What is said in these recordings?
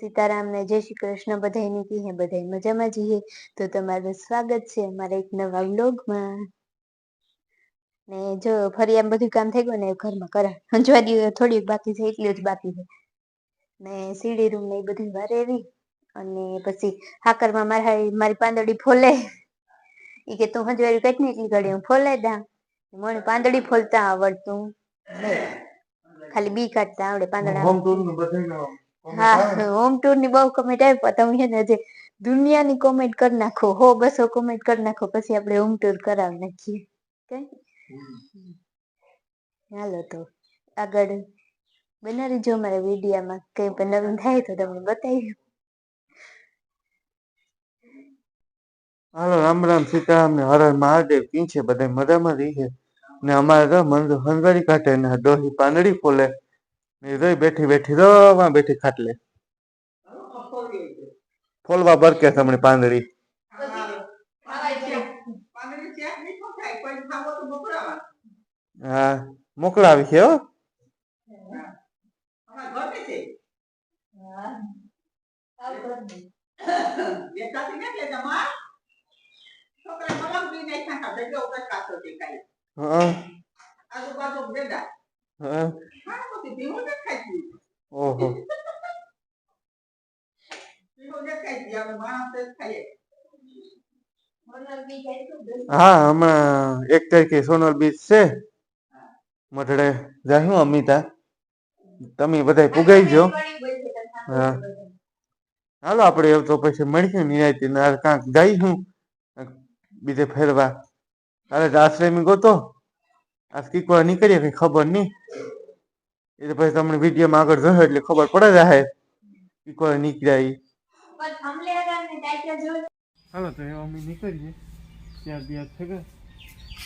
સીતારામ ને જય શ્રી કૃષ્ણ બધાયની કી હે બધાય મજામાં જઈએ. તો તમારું સ્વાગત છે અમારા એક નવા વ્લોગમાં. ને જો ફરી આમ બધું કામ થઈ ગયું ને ઘરમાં કરા. હંજવાડી થોડીક બાકી છે, એટલી જ બાકી છે. ને સીડી રૂમ ને એ બધું વારેવી અને પછી હાકરમાં મારા મારી પાંદડી ફોલે. એ કે તું હંજવારી કઈ ને એટલી ઘડી હું ફોલે દા મને પાંદડી ફોલતા આવડતું ખાલી બી કાઢતા આવડે પાંદડા હોમ ટૂરનું હા હોમ ટૂરની બહુ કમેન્ટ આવી પણ તમે છે ને જે દુનિયાની કોમેન્ટ કરી નાખો. હો બસો કોમેન્ટ કરી નાખો પછી આપણે હોમ ટૂર કરાવી નાખીએ. હાલો તો આગળ બનાવી જો મારા વિડીયામાં કઈ પણ નવીન થાય તો તમને બતાવી. હાલો રામ રામ સીતારામ ને હર હર મહાદેવ કી છે? બધા મજામાં રહી છે? ને અમારે તો હંગરી કાઢે ને ડોહી પાંદડી ફોલે. ને રોઈ બેઠી બેઠી રોવા બેઠી ખાટલે. ફોલવા બરકે હમણાં પાંદડી. હા, મોકલાવી છે હો. હા. હા. ઓહો. હા હમણાં એક તારીખે સોનલ બીચ છે. મઢડે જાહું અમિતા. તમે બધા પુગાઈ જો હા. હાલો આપણે તો પછી મળીશું નિરાયતી. કાંક જઈશું બીજે ફેરવા. અરે આશ્રમી ગોતો આ કીકવા નીકળીએ કઈ ખબર નહીં. એ તો પછી તમને વિડીયોમાં આગળ જોયો એટલે ખબર પડે જાહે. કીકવા નીકળ્યા ઈ. હાલો તો એવા અમે નીકળીએ. ત્યાં બે થયા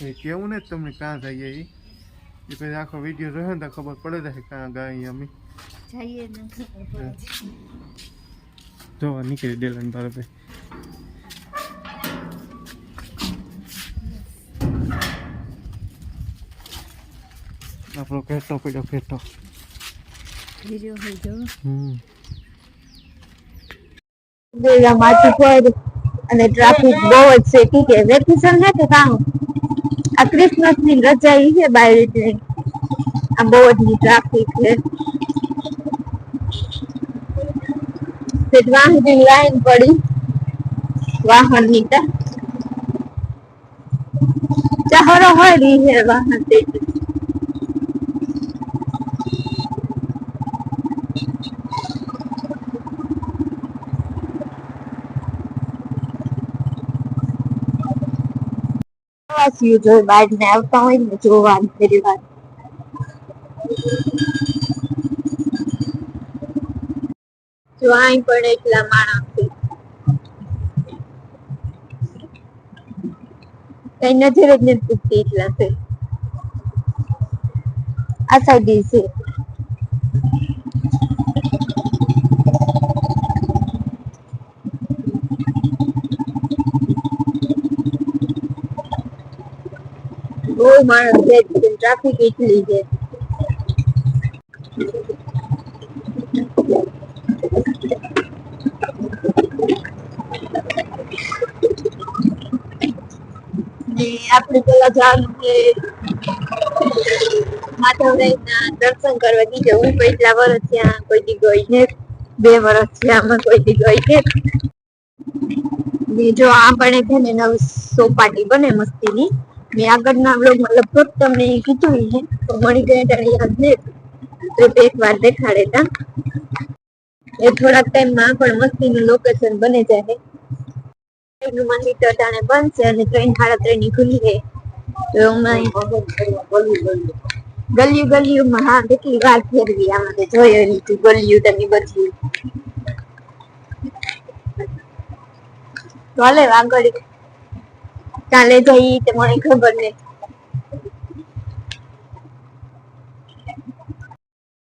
એ કેવું ને તમને ક્યાં જઈએ એ એ પછી આખો વીડિયો જોયો ને તો ખબર પડે જાય ક્યાં ગાય અમે. જઈએ જોવા નીકળી ડેલન તારે ભાઈ આપણો કેટો પડ્યો કેટો વીડિયો હોય જો હમ. ગયેલા માથું પર અને ટ્રાફિક બહુ જ છે. ઠીક છે. વેકેશન હે કે કામ? આ ક્રિસમસની રજા ઈ છે એટલે આ બહુ જ ની ટ્રાફિક છે. તે વાહનની લાઈન પડી. વાહનની તા ચાહરો હોય રહી છે વાહન. તે પ્રવાસીઓ જો બહાર ને આવતા હોય ને જોવાનું ફરી વાર જો અહીં પણ એટલા માણસ છે. કઈ નજર જ નથી એટલા છે. આ સાઈડ છે. બહુ માણસ છે ટ્રાફિક એટલી છે. આપણે પેલા જવાનું છે. માધવરાયના દર્શન કરવા દીધે હું પહેલા વર્ષ ત્યાં કોઈ દી ગઈ ને બે વર્ષ આમાં કોઈ દી ગઈ છે. ને જો છે ને નવી સોપાટી બને મસ્તીની. મેં આગળના વ્લોગમાં લગભગ તમને કીધું છે મળી ગયા ત્યારે યાદ ને તો તે એક વાર દેખાડે તા એ થોડાક ટાઈમમાં પણ મસ્તીનું લોકેશન બને જાય. એનું મંદિર તો અટાણે બનશે અને ટ્રેન સાડા ત્રણની ખુલી છે. તો એમાં ગલિયું ગલિયુંમાં, હા, કેટલી વાર ફેરવી આમાં તો જોયો લીધું ગલિયું તમે બધું. ચાલે આગળ કાલે જઈ તે મને ખબર નહીં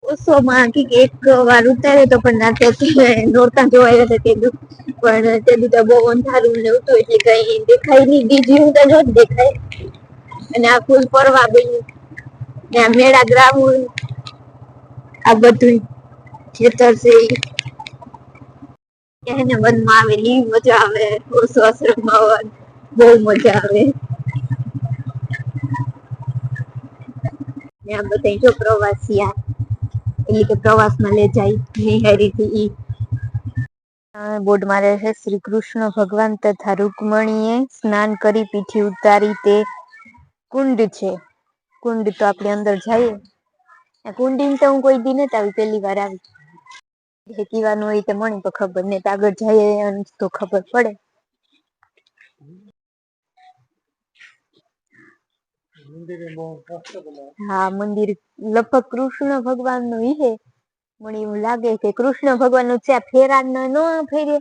ઓછોમાં કે એક વાર ઉતારે તો પણ રાતે નોરતા જોવાય હતા તેનું પણ તેનું તો બહુ અંધારું ને હતું એટલે કઈ દેખાય નહીં બીજી તો જો દેખાય અને આ ફૂલ પરવા બન્યું ને આ મેળા ગ્રાઉન્ડ આ બધું ખેતર છે એને મનમાં આવે આવેલી મજા આવે ઓસો આશ્રમમાં આવવાની બહુ મજા આવે. ને આ બધા જો પ્રવાસીયા એટલે કે પ્રવાસમાં લઈ જાય નિહારીથી ઈ. બોર્ડ મારે છે શ્રી કૃષ્ણ ભગવાન તથા રૂકમણીએ સ્નાન કરી પીઠી ઉતારી તે કુંડ છે. કુંડ તો આપણે અંદર જઈએ. કુંડી તો હું કોઈ દી નથી આવી, પહેલી વાર આવી. જે કીવાનું હોય તે મણી તો ખબર ને આગળ જઈએ તો ખબર પડે. હા મંદિર લગભગ કૃષ્ણ ભગવાનનું ઈ હે મને એવું લાગે કે કૃષ્ણ ભગવાનનું ત્યાં ફેરા ન નો ફેરે.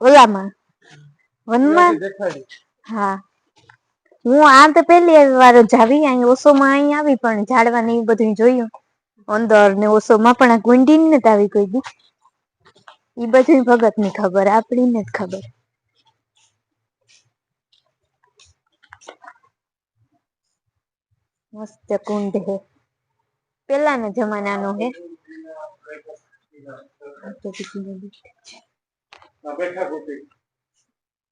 ઓલામાં? વનમાં? હા. હું આ તો પહેલી વાર જાવી અહીં ઓસોમાં અહીં આવી પણ ઝાડવા ને એ બધું જોયું. અંદર ને ઓસોમાં પણ આ ગુંડી ને આવી કોઈ દી. ઈ બધું ભગતની ખબર આપણી ને જ ખબર. મસ્ત કુંડ હે. પેલાના જમાનાનો હે.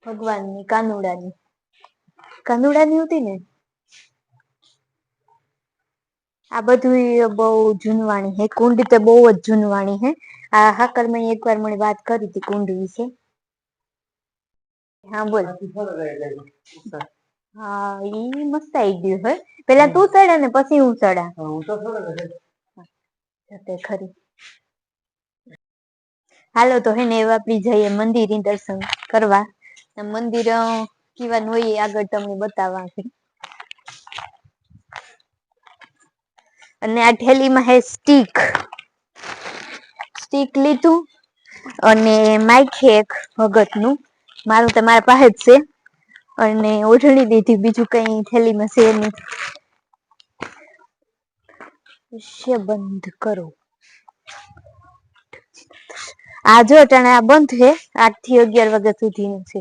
ભગવાનની કાનુડાની. કાનુડાની હતી ને? આ બધું બહુ જૂનવાણી હે. કુંડ તો બહુ જ જૂનવાણી હે. આ હાકર મેં એકવાર મને વાત કરી હતી કુંડ વિશે. હા, બોલ. હા ઈ મસ્ત આઈડિયો હે. પેલા તું ચડા ને પછી હું ચડા હું તો ચડે ખરી. હાલો તો હે ને એવા આપણી જઈએ મંદિર દર્શન કરવા. મંદિર અ, હોય આગળ તમને બતાવવા અને આ થેલીમાં હે સ્ટીક. સ્ટીક લીધું અને માઇક છે એક ભગતનું. મારું તો મારા પાસે જ છે. અને ઓઢણી દીધી, બીજું કઈ થેલીમાં છે નહીં. દૃશ્ય બંધ કરો. આ જો અટાણે આ બંધ છે આઠથી અગિયાર વાગ્યા સુધીનું છે.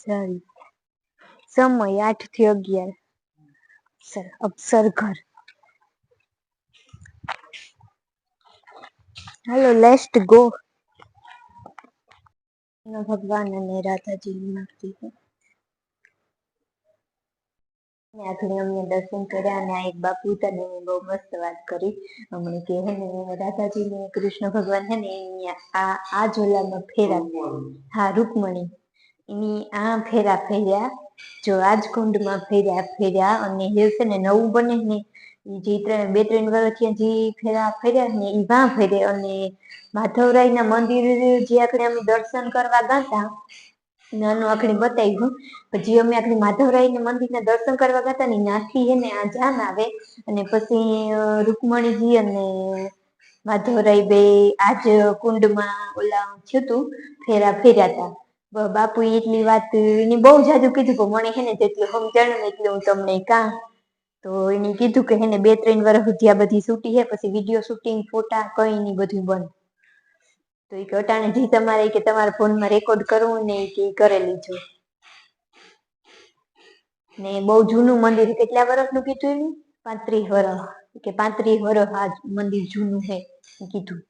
સારી. સમય આઠથી અગિયાર. સર અપસર ઘર. હાલો લેસ્ટ ગો ભગવાન અને રાધાજીની મૂર્તિ છે અમને દર્શન કર્યા અને આ એક બાપુ તને બહુ મસ્ત વાત કરી અમને કે હે રાધાજી ને કૃષ્ણ ભગવાન હે ને એની આ આ ઝોલામાં ફેરા હા રૂકમણી એની આ ફેરા ફેર્યા જો આજ કુંડમાં ફેર્યા ફેર્યા અને જે છે ને નવું બને ને જે ત્રણ, બે, ત્રણ વર્ષ થયા જે ફેરા, ફેર્યા ને એ વાં ફેરે અને માધવરાય ના મંદિર જે આખરે અમે દર્શન કરવા ગાતા, નાનું આખરે બતાવ્યું, પછી અમે આખરે મંદિર ના દર્શન કરવા ગાતા ને નાથી હે ને આ જાન આવે અને પછી રૂકમણીજી અને માધવરાય બે આજ કુંડમાં ઓલા થયું તું, ફેરા ફેર્યા હતા બાપુ એટલી વાત એને બહુ જાજુ કીધું પણ મને હે ને જેટલું સમજણ ને એટલું હું તમને કા તો એને કીધું કે એને બે ત્રણ વર્ષ સુધી બધી શૂટી હે, પછી વીડિયો શૂટિંગ ફોટા, કઈ નહીં, બધું બંધ. તો એ અટાણે જે તમારે કે તમારા ફોનમાં રેકોર્ડ કરવું ને કે ઈ કરી લીજો. ને બહુ જૂનું મંદિર છે. કેટલા વર્ષનું કીધું એનું? પાંત્રીસ વર્ષ કે પાંત્રીસ વર્ષ આ મંદિર જૂનું છે કીધું.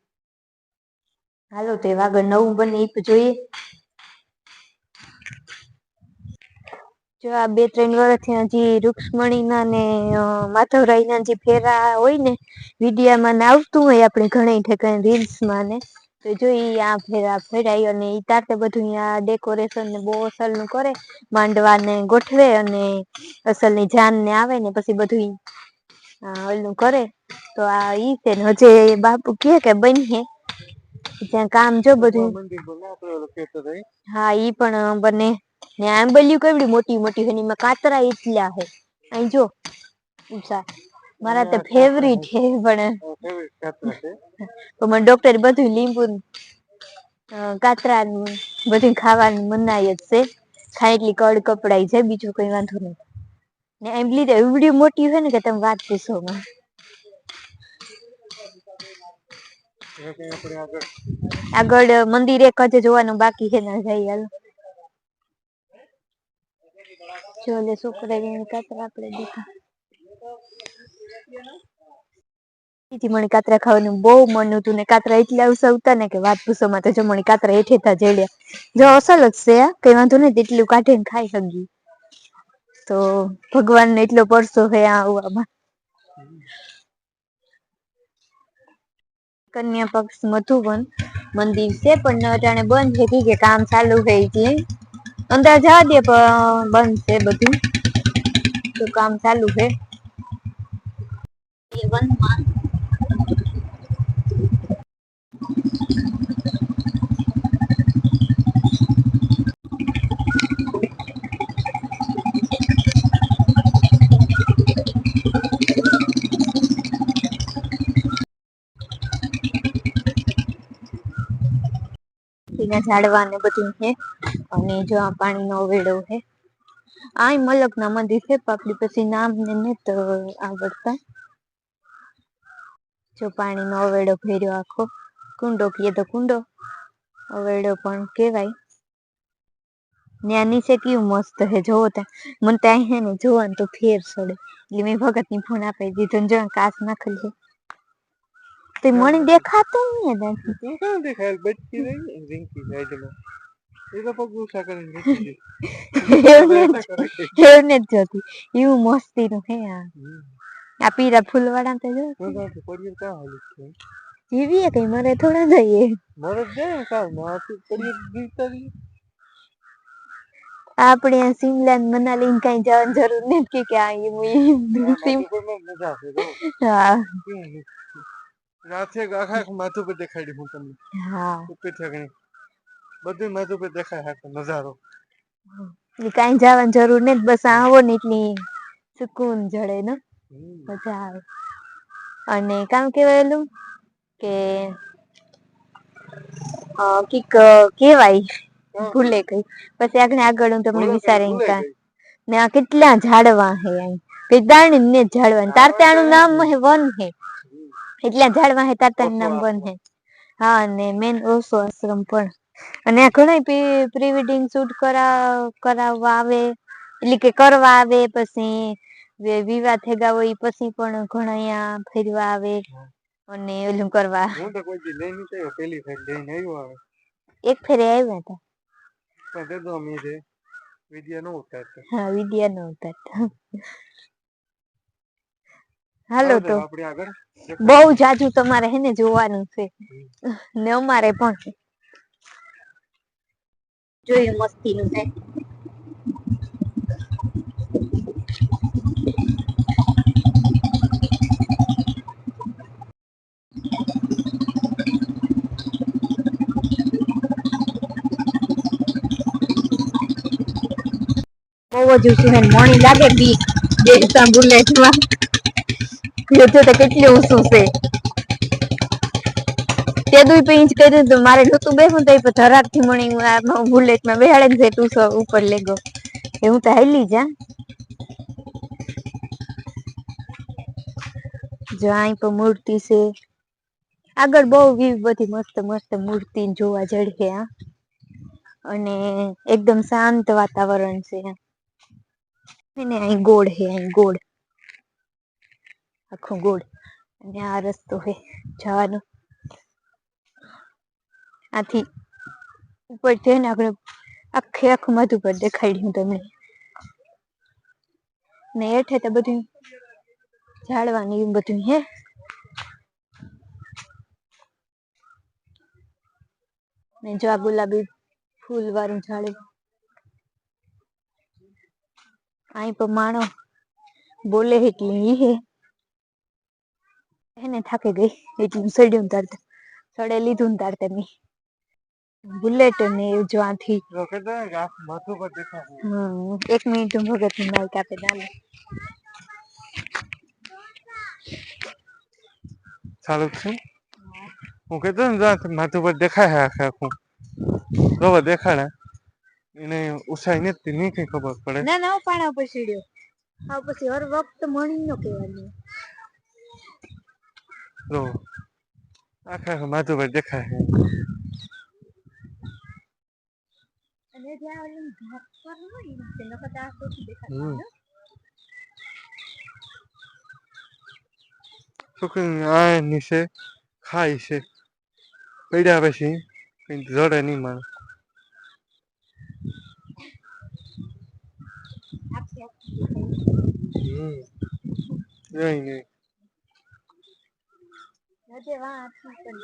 હાલો તો એ આગળ નવું બને એ જોઈએ. જો આ બે ત્રણ વર્ષથી હજી રૂક્ષ્મણીના ને માધવરાયના જે ફેરા હોય ને વિડીયામાં ને આવતું હોય આપણે ઘણી ઠેકાણે રીલ્સમાં ને તો જો એ આ ફેરા ફેરાય અને એ તાતે બધું અહીંયા ડેકોરેશન ને બહુ અસલનું કરે માંડવા ને ગોઠવે અને અસલની જાન ને આવે ને પછી બધું ઓલું કરે તો આ ઈ છે ને હજે બાપુ કહે કે બનશે ત્યાં કામ જો બધું. હા ઈ પણ બને ને આંબલિયું કેવડી મોટી મોટી હોય ને એમાં કાતરા એટલા હે અહીં જો ઉષા મારા તો ફેવરિટ છે પણ તો મને ડોક્ટર બધું લીંબુ ન, કાતરા બધું ખાવાનું મનાય જ છે. ખાય એટલી કડ કપડાઈ જાય બીજું કઈ વાંધો નહીં. ને આંબલી તો એવડી મોટી હોય ને કે તમે વાત પૂછો માં આગળ મંદિર એક જ જોવાનું બાકી છે ને જઈ હાલો. જો ઓલે છોકરા કાતરા આપણે દીધા થી મને કાતરા ખાવાનું બહુ મન હતું ને કાતરા એટલા ઉસવતા ને કે વાત પૂછોમાં તો જો મને કાતરા હેઠે થા જડ્યા જો અસલ જ છે કઈ વાંધો નહીં તેટલું કાઢીને ખાઈ શકી તો ભગવાન ને એટલો પરસો હે આ આવવામાં કન્યા પક્ષ મધુવન મંદિર છે પણ અટાણે બંધ છે કે છે કામ ચાલુ છે એટલે અંદર જવા દે, પણ બંધ છે બધું. તો કામ ચાલુ છે. વનમાં ઝાડવા ને બધું છે. અને જો આ પાણીનો વેડો છે આ મલક ના મંદિર છે પાપડી પછી નામ ને ને તો આવડતા. જો પાણીનો અવેડો ફેર્યો આખો કુંડો કીએ તો કુંડો અવેડો પણ કહેવાય. ત્યાં નીચે કેવું મસ્ત હે જોવો ત્યાં મને ત્યાં હે ને જોવાનું તો ફેર સડે. એટલે મેં ભગતની ફોન આપી દીધો ને જો કાચ નાખેલી છે તો મને દેખાતું ક્યાં દેખાય? બચતી રહી રિંકી સાઈડમાં એ તો પગ ઊંચા કરીને બેસી ગઈ. એવું એવું નથી કરે. એવું નથી જોતી એવું મસ્તી નું હે આ. આ પીરા ફૂલવાળા તો જો છે? જીવીએ કઈ મારે થોડા જઈએ. મારે જ જાય ને કામ મારાથી જીવતા આપણે સિમલા મનાલી કઈ જવાની જરૂર નથી કે આ. હા. રાતે આખા માથું પર દેખાડી હું તમને. હા. ઉપર થઈને બધું પર દેખાય આખો નજારો. કઈ જવાની જરૂર નથી બસ આવો ને એટલી સુકૂન જડે ને. મજા આવે. અને કામ કેવાયેલું કે કીક કેવાય ભૂલે કઈ પછી આગળ આગળ હું તમને વિચારી કા ને આ કેટલા ઝાડવા હે અહીં પેદાણી ને ઝાડવા તાર ત્યાંનું નામ હે વન હે. એટલા ઝાડવા હે તાર ત્યાંનું નામ વન હે. હા અને મેન ઓસો આશ્રમ પણ. અને ઘણા પ્રી વેડિંગ શૂટ કરાવ કરાવવા આવે. એટલે કે કરવા આવે પછી વિવાહ થેગા હોય પછી પણ ઘણા અહીંયા ફેરવા આવે અને ઓલું કરવા. હું તો કોઈ દી લઈ પેલી ફેર લઈને આવ્યો આવે. એક ફેરે આવ્યા હતા. પણ તે તો અમે જે વિડિયો ન ઉતારતા. હા વિડિયા નો ઉતારતા. હાલો તો. બહુ જાજુ તમારે હે ને જોવાનું છે. ને અમારે પણ. જોયું મસ્તી નું છે. બહુ જ ને મણી લાગે બી. બેસતા બુલેટમાં જો તો કેટલી ઊંચું છે. તે દુઈ કર્યું તો મારે નતું બેસું તો એ ધરાકથી મણી બુલેટમાં બેહાડે છે તું ઉપર લેગો. હું તો હાલી જા જો અહીં પણ મૂર્તિ છે. આગળ બહુ વ્યૂ બધી મસ્ત મસ્ત મૂર્તિ જોવા જડશે આ અને એકદમ શાંત વાતાવરણ છે ને અહીં ગોળ હે અહીં ગોળ. આખો ગોળ. અને આ રસ્તો હે જવાનો. આથી ઉપર જઈને આપણે આખે આખું માથું પર દેખાડ્યું તમને. ને હેઠે તો બધું ઝાડવાનું બધું હે. ને જો આ ગુલાબી ફૂલ વાળું ઝાડ. અહીં પણ માણો બોલે એટલે ઈ હે. એને થાકી ગઈ. એટલું સડ્યું તારતા સડે લીધું તારતા મેં બુલેટ ને એવું જો આથી. તો કહેતા ને કે માથું પર દેખાય હમ એક મિનિટ હું ભગતની માઇક આપે ચાલો. ચાલુ છે? હું કહેતો ને જ્યાંથી માથું પર દેખાય આખે આખું. બરોબર દેખાડે. એને ઉછાઈ નથી નહીં કઈ ખબર પડે. ના ના પાણા ઉપર સીડ્યો હા પછી હર વખત મણી નો કહેવાનું. જો આખે આખું માથું પર દેખાય અને જ્યાં ઓલું ઘાસ પર હોય ને તે તો આ ચોખ્ખું દેખાતું છોકરી આ નીચે ખાય છે. પડ્યા પછી કઈ જડે નહીં મારે નહીં નહીં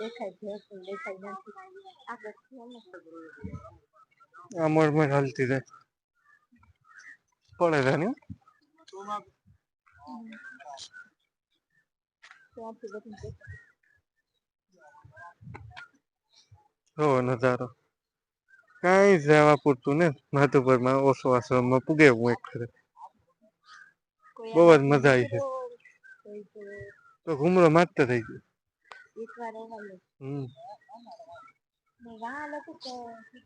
દેખાય છે દેખાય નથી. આગળથી પડે નહીં ત્યાંથી બધું દેખાય. હો નજારો કાંઈ જવા પૂરતું ને માધુપુરમાં ઓછો આશ્રમમાં પૂગે હું એક ફેરે બહુ જ મજા આવી છે. તો ઘૂમરો મારતો થઈ ગયો હમ લોકો તો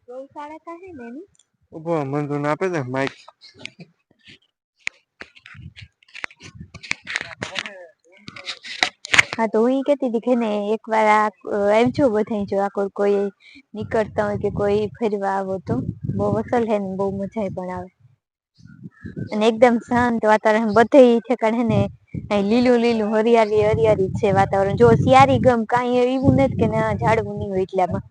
ગૌશાળા કાંઈ હે ને એની? ઊભો મંજૂર આપે ને માઇક હા તો હું ઈ કહેતી હતી કે ને એકવાર આ આવજો બધાય જો આ કોઈ કોઈ નીકળતા હોય કે કોઈ ફરવા આવો તો. બહુ અસલ હે ને બહુ મજા પણ આવે. અને એકદમ શાંત વાતાવરણ બધે છે કારણ ને અહીં લીલું લીલું હરિયાળી હરિયાળી છે વાતાવરણ. જો શિયાળી ગમ કાંઈ એવું નથી કે ના ઝાડવું નહીં હોય એટલામાં.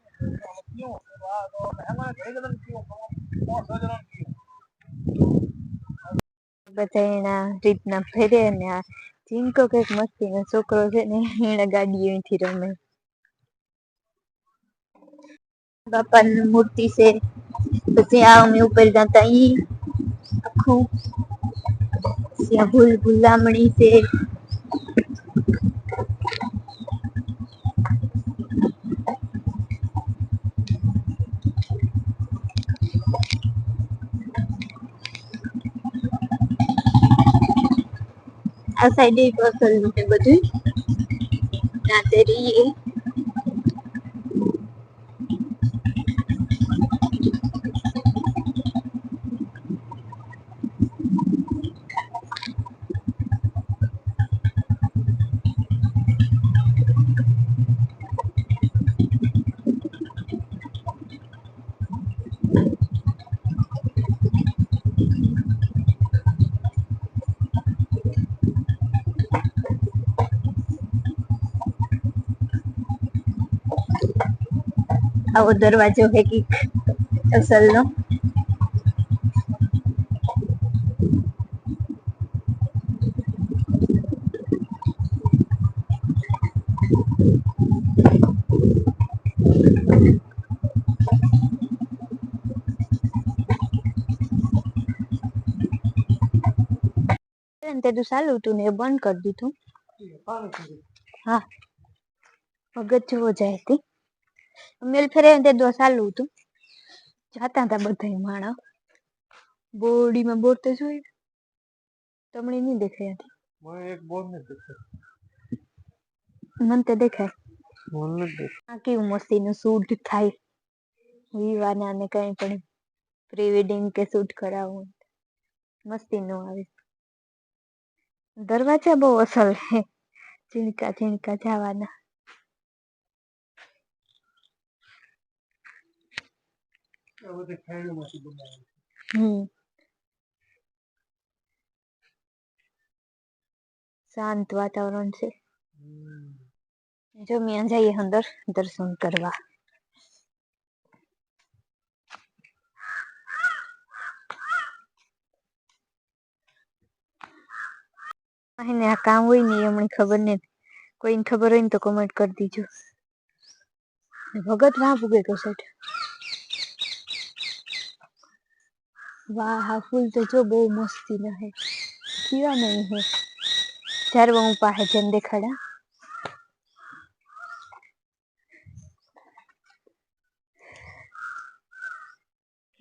બધા એના રીતના ફેરે ને આ ચીંકો કંઈક મસ્તી નો છોકરો છે ને એને ગાડી અહીંથી રમે. બાપાની મૂર્તિ છે. પછી આ અમે ઉપર જતા ઈ આખું. ત્યાં ભૂલ ભૂલામણી છે. આ સાઈડે પસલનું છે બધું. નાતરી આવો દરવાજો હે કંઈક અસલ નો તે તો સારું હતું ને બંધ કરી દીધું. હા. મગજ જોવો જાય તે. મેલ ફેરે તે દો ચાલુ હતું. જાતા હતા બધા માણસ. બોડીમાં બોર તો જોઈ તમને નહીં દેખાય હતી. મને એક બોર ને દેખાય. મને તે દેખાય. મને દેખાય. આ કેવું મસ્તીનું શૂટ થાય. વિવાના ને કઈ પણ પ્રી વેડિંગ કે શૂટ કરાવવું નો આવે. દરવાજા બહુ અસલ છે. ચીણકા ચીણકા જવાના. આ બધી ખાડીમાંથી બનાવે. હમ. શાંત વાતાવરણ છે. હમ. જો ત્યાં જઈએ અંદર દર્શન કરવા. એને આ કામ હોય ને એ હમણાં ખબર ને કોઈને ખબર હોય ને તો કમેન્ટ કરી દીજો. ભગત વાં ભૂગે તો સેટ વાહ હા ફૂલ તો જો બહુ મસ્તી ના હે. કેવા નહીં હે. જ્યારે હું પાસે જઈને દેખાડા.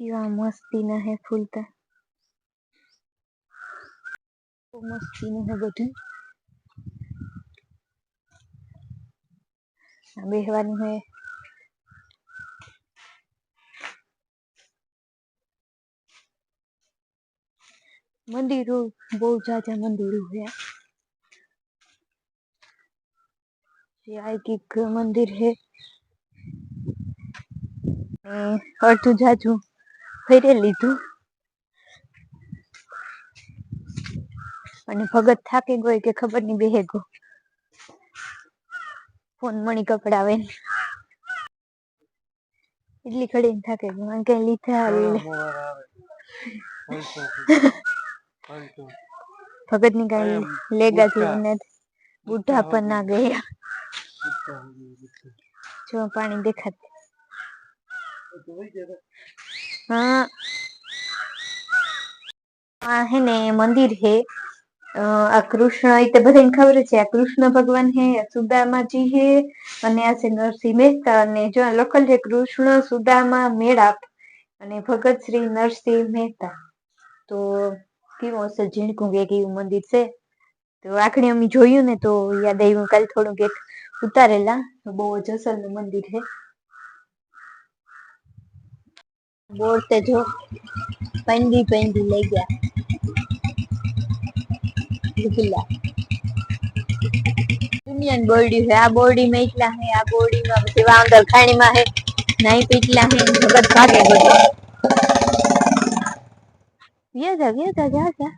કેવા મસ્તી ના હે ફૂલ તો. બહુ મસ્તી નું હે બધું. બેહવાનું હે. મંદિરો બહુ જાજા મંદિરો છે. આ એક મંદિર છે. અડધું જાજુ ફેરે લીધું. અને ભગત થાકી ગયો કે ખબર નહીં બેહે ગયો ફોન મણી કપડાવે. એટલી ખડીને થાકે ગયો. કઈ લીધા ભગતની કઈ લેગાથી નથી બુઢા પર ના ગયા. જો પાણી દેખાત. હા. આ હે ને મંદિર હે. આ કૃષ્ણ એ તો બધાને ખબર છે આ કૃષ્ણ ભગવાન હે સુદામાજી હે અને આ છે નરસિંહ મહેતા અને જો આ લખલ છે કૃષ્ણ સુદામા મેળાપ અને ભગત શ્રી નરસિંહ મહેતા. તો કેવું હશે, ઝીણકું કે કેવું મંદિર છે. તો આખડે અમે જોયું ને તો યાદ આવ્યું કાલે થોડુંક એક ઉતારેલા બહુ જ અસલનું મંદિર છે. બોર તે જો પંડી પંડી લઈ ગયા. યુનિયન દુનિયા બોરડી છે. આ બોર્ડી મેં એટલા હે આ બોરડી માં પછી વાંદર ખાણી માં હે નાઈ પીટલા હે ભગત ભાગે બધો viaja, વ્યા જા જા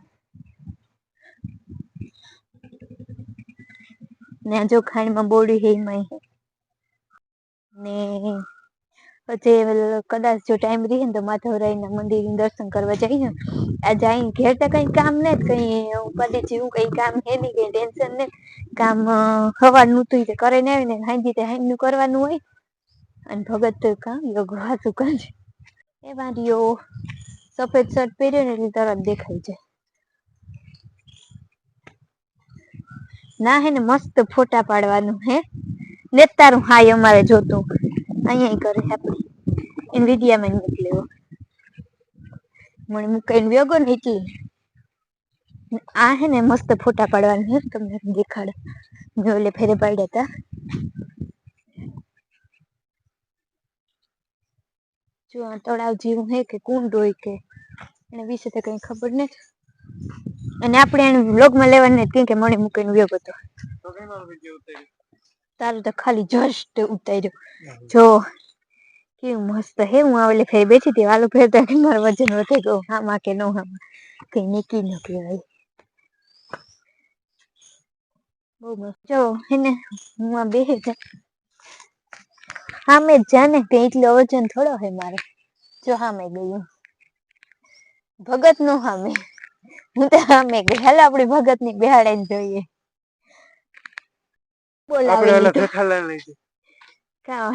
ને જો ખાણીમાં બોરડી હે એમાં ને પછી કદાચ જો ટાઈમ રહે ને તો માધવરાય ના મંદિર દર્શન કરવા જઈએ આ જાય ઘેર તો કઈ કામ ને કઈ ઉપાધિ જેવું કઈ કામ હે નહીં કઈ ટેન્શન ને કામ હવાનું તું કરે ને ને હાંજે તે હાંજનું કરવાનું હોય અને ભગત તો કામ યોગ વાસુ કરે એ વાંધીયો સફેદ શર્ટ પહેર્યો ને એટલે તરત દેખાય જાય ના હે ને મસ્ત ફોટા પાડવાનું હે ને તારું હાય અમારે જોતું અહીંયા કરે આપણે એને વિડિયા માં મોકલ્યો મને મૂકાઈને વયો ને એટલે આ હે ને મસ્ત ફોટા પાડવાનું હે તમને દેખાડે જો ઓલે ફેરે પાડ્યા તા જો આ તળાવ જેવું હે કે કુંડ હોય કે એને વિશે તો કઈ ખબર નથી. અને આપણે એને વ્લોગમાં માં કેમ કે મણી મૂકીને વ્યો હતો. તારું તો ખાલી જસ્ટ ઉતાર્યો. જો કેવું મસ્ત હે હું આવેલી ફેર બેઠી હતી. વાલો ફેરતા કે મારું વજન વધે ગયું. હામાં કે નો હા કઈ નીકી ન કહેવાય. બહુ મસ્ત. જો એને હું આ બેહે જા. હા મેં જાને કે એટલો વજન થોડો હે મારે. જો હા મેં ગયું ભગત નો હામે. હું તો સામે ગઈ હાલો આપડી ભગતની બેહાડીને જોઈએ. બોલાવી. કા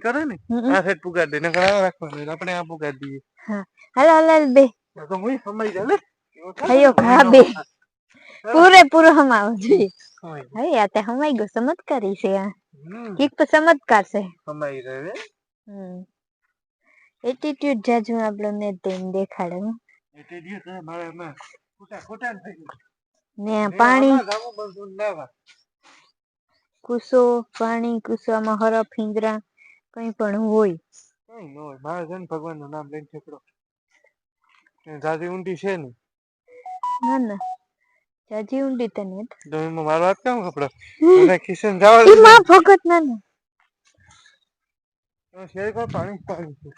કરે ને? હમ. આ સાઈડ પુગાડ દે નકર આ રાખવાનું આપણે આ પુગાડ દઈએ. હા. હાલો હાલો બે. તો હું સમય જાય લે. હયો ઘા બે. પૂરેપૂરો હમાવો જોઈએ. આ તે હમાઈ ગયો ચમત્કારી છે આ. હમ. કીક ચમત્કાર છે. સમય રહે હમ. એટીટ્યુડ જાજુ આપણને તેમ દેખાડે હો. ખોટા ખોટા ને થઈ ને પાણી. કુસો પાણી કુસામાં હરફ હિંજરા કઈ પણ હોય. કઈ ન હોય. મારે છે ને ભગવાનનું નામ લઈને છોકરો. જાજી ઊંડી છે ને. ના ના. જાજી ઊંડી તો નહીં. તો એમાં મારો વાત કેમ કપડો? મને કિશન જવા દે માં ભગત ના ના. શેર કો પાણી પાણી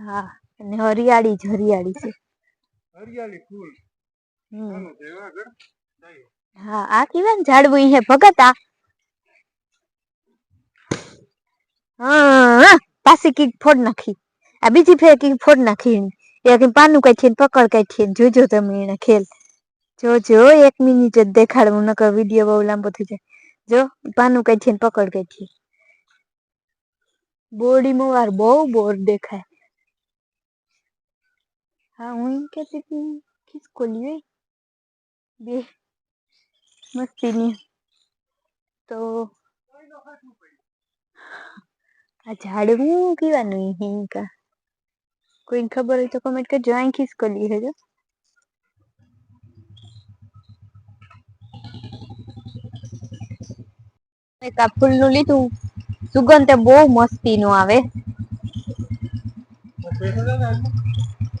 હા અને હરિયાળી જ હરિયાળી છે. હરિયાળી ફૂલ. હા આ કેવા ને ઝાડવું હે ભગત હા પાછી કીક ફોડ નાખી. આ બીજી ફેર કીક ફોડ નાખી. એ કે પાનું કઈ છે પકડ કઈ છે જોજો તમે એને ખેલ. જો જો એક મિનિટ જ દેખાડવું નકર વીડિયો બહુ લાંબો થઈ જાય. જો પાનું કઈ ને પકડ કઈ છે બોરડીમાં વાર બહુ બોર દેખાય. હા હું એમ કહેતી હતી ખિસકોલી હોય બે મસ્તીની તો આ ઝાડવું કેવાનું હિંકા કોઈને ખબર હોય તો કમેન્ટ કરજો અહીં ખિસકોલી હે જો એક આ ફૂલનું લીધું સુગંધ બહુ મસ્તી નું આવે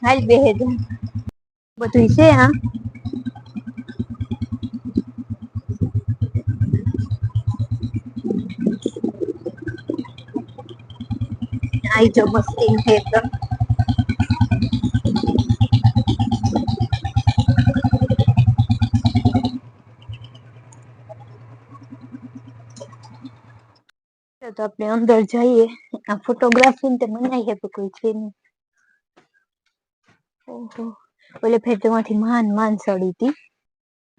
હાલ બેહે જા બધું છે આ આઈ જો મસ્તી તો આપણે અંદર જઈએ. આ ફોટોગ્રાફી તે મનાઈ તો કોઈ છે નહીં. ઓહો ઓલે ફેર તો માંથી માન માન સડી હતી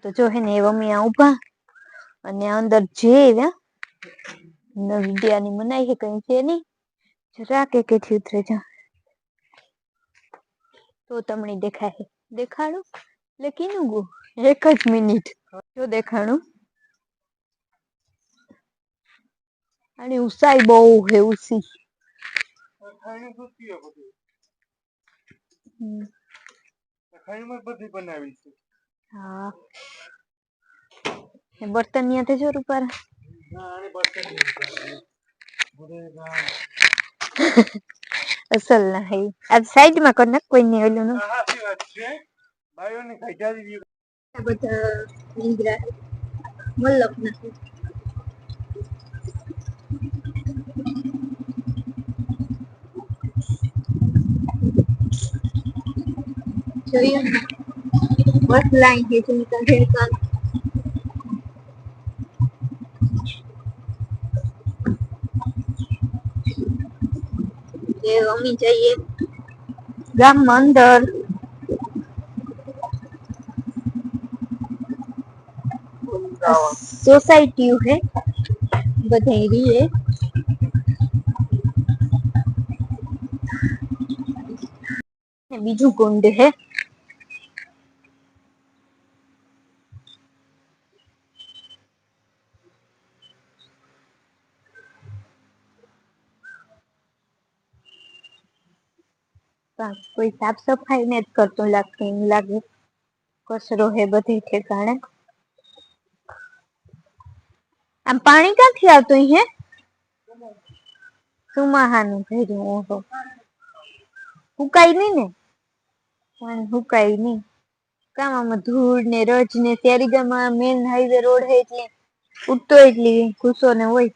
તો જો હે ને મમ્મી આ ઊભા અને અંદર ને વિદ્યાની મનાઈ છે કઈ છે નહીં. જરા કે કેથી ઉતરે જા. તો તમને દેખાય દેખાડું. કીનું ગુ? એક જ મિનિટ. જો દેખાણું. અને ઉસાઈ બહુ હે ઉસી. હમ, ખાઈમાં બધી બનાવી છે. હા. એ બર્તન ન્યા તે જોર ઉપર બર્તન અસલ ના હે આ સાઈડમાં કર કોઈ ને ઓલું નું. હા સાચી વાત છે. ભાઈઓને ખાઈ દીધી બધા નીંદરા મલ્લક નથી. જોયું ને? બસ લાઈન છે ચિંતા ભેડકા એ અમી જઈએ ગામમાં અંદર સોસાયટી હે બધાય રીએ ને બીજું કુંડ હે કોઈ સાફ સફાઈ ને જ કરતું લાગતું એમ લાગે. કચરો હે બધે ઠેકાણે. આમ પાણી ક્યાંથી આવતું હે? સુમાહાનું ભર્યું ઓહો. હુકાય નહીં ને? પાણી હુકાય નહીં કામ આમાં ધૂળ ને રજ ને સેરીગામાં મેન હાઈવે રોડ હે એટલે ઉઠતો એટલી ઘૂસો ને હોય.